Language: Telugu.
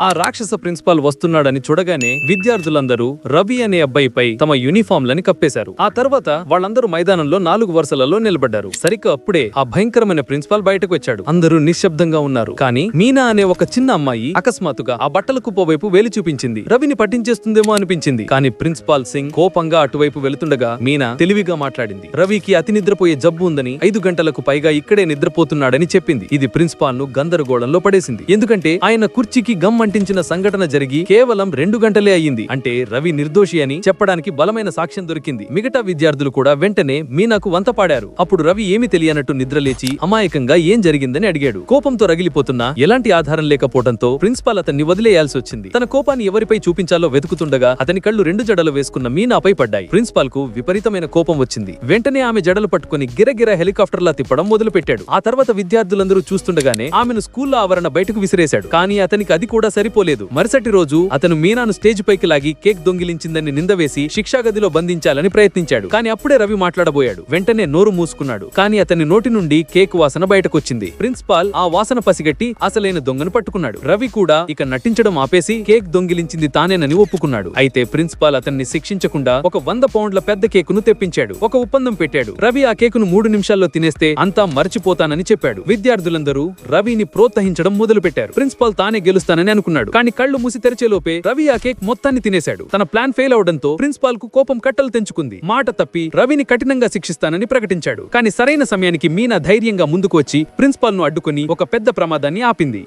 ఆ రాక్షస ప్రిన్సిపాల్ వస్తున్నాడని చూడగానే విద్యార్థులందరూ రవి అనే అబ్బాయిపై తమ యూనిఫామ్లని కప్పేశారు. ఆ తర్వాత వాళ్ళందరూ మైదానంలో నాలుగు వరుసలలో నిలబడ్డారు. సరిగ్గా అప్పుడే ఆ భయంకరమైన ప్రిన్సిపాల్ బయటకు వచ్చాడు. అందరూ నిశ్శబ్దంగా ఉన్నారు. కానీ మీనా అనే ఒక చిన్న అమ్మాయి అకస్మాత్తుగా ఆ బట్టల కుప్ప వైపు వేలి చూపించింది. రవిని పట్టించేస్తుందేమో అనిపించింది. కానీ ప్రిన్సిపాల్ సింగ్ కోపంగా అటువైపు వెళుతుండగా మీనా తెలివిగా మాట్లాడింది. రవికి అతి నిద్రపోయే జబ్బు ఉందని ఐదు గంటలకు పైగా ఇక్కడే నిద్రపోతున్నాడని చెప్పింది. ఇది ప్రిన్సిపాల్ను గందరగోళంలో పడేసింది. ఎందుకంటే ఆయన కుర్చీకి గమ్ అంటించిన సంఘటన జరిగి కేవలం రెండు గంటలే అయ్యింది. అంటే రవి నిర్దోషి అని చెప్పడానికి బలమైన సాక్ష్యం దొరికింది. మిగతా విద్యార్థులు కూడా వెంటనే మీనాకు వంత పాడారు. అప్పుడు రవి ఏమి తెలియనట్టు నిద్రలేచి అమాయకంగా ఏం జరిగిందని అడిగాడు. కోపంతో రగిలిపోతున్నా ఎలాంటి ఆధారం లేకపోవడంతో ప్రిన్సిపాల్ అతన్ని వదిలేయాల్సి వచ్చింది. తన కోపాన్ని ఎవరిపై చూపించాలో వెతుకుతుండగా అతని కళ్ళు రెండు జడలు వేసుకున్న మీనాపై పడ్డాయి. ప్రిన్సిపాల్కు విపరీతమైన కోపం వచ్చింది. వెంటనే ఆమె జడలు పట్టుకుని గిరగిర హెలికాప్టర్లా తిప్పడం మొదలుపెట్టాడు. ఆ తర్వాత విద్యార్థులందరూ చూస్తుండగానే ఆమెను స్కూల్లో ఆవరణ బయటకు విసిరేశాడు. కానీ అతనికి అది కూడా సరిపోలేదు. మరుసటి రోజు అతను మీనాను స్టేజ్ పైకి లాగి కేక్ దొంగిలించిందని నిందవేసి శిక్షాగదిలో శిక్షా గదిలో బంధించాలని ప్రయత్నించాడు. కానీ అప్పుడే రవి మాట్లాడబోయాడు. వెంటనే నోరు మూసుకున్నాడు. కానీ అతని నోటి నుండి కేక్ వాసన బయటకొచ్చింది. ప్రిన్సిపాల్ ఆ వాసన పసిగట్టి అసలైన దొంగను పట్టుకున్నాడు. రవి కూడా ఇక నటించడం ఆపేసి కేక్ దొంగిలించింది తానేనని ఒప్పుకున్నాడు. అయితే ప్రిన్సిపాల్ అతన్ని శిక్షించకుండా ఒక వంద పౌండ్ల పెద్ద కేకును తెప్పించాడు. ఒక ఒప్పందం పెట్టాడు. రవి ఆ కేకును మూడు నిమిషాల్లో తినేస్తే అంతా మర్చిపోతానని చెప్పాడు. విద్యార్థులందరూ రవిని ప్రోత్సహించడం మొదలు పెట్టారు ప్రిన్సిపాల్ తానే గెలుస్తానని అనుకున్నాడు కానీ కళ్ళు మూసి తెరిచేలోపే రవి ఆ కేక్ మొత్తాన్ని తినేశాడు. తన ప్లాన్ ఫెయిల్ అవడంతో ప్రిన్సిపాల్కు కోపం కట్టలు తెంచుకుంది. మాట తప్పి రవిని కఠినంగా శిక్షిస్తానని ప్రకటించాడు. కానీ సరైన సమయానికి మీనా ధైర్యంగా ముందుకు వచ్చి ప్రిన్సిపాల్ను అడ్డుకుని ఒక పెద్ద ప్రమాదాన్ని ఆపింది.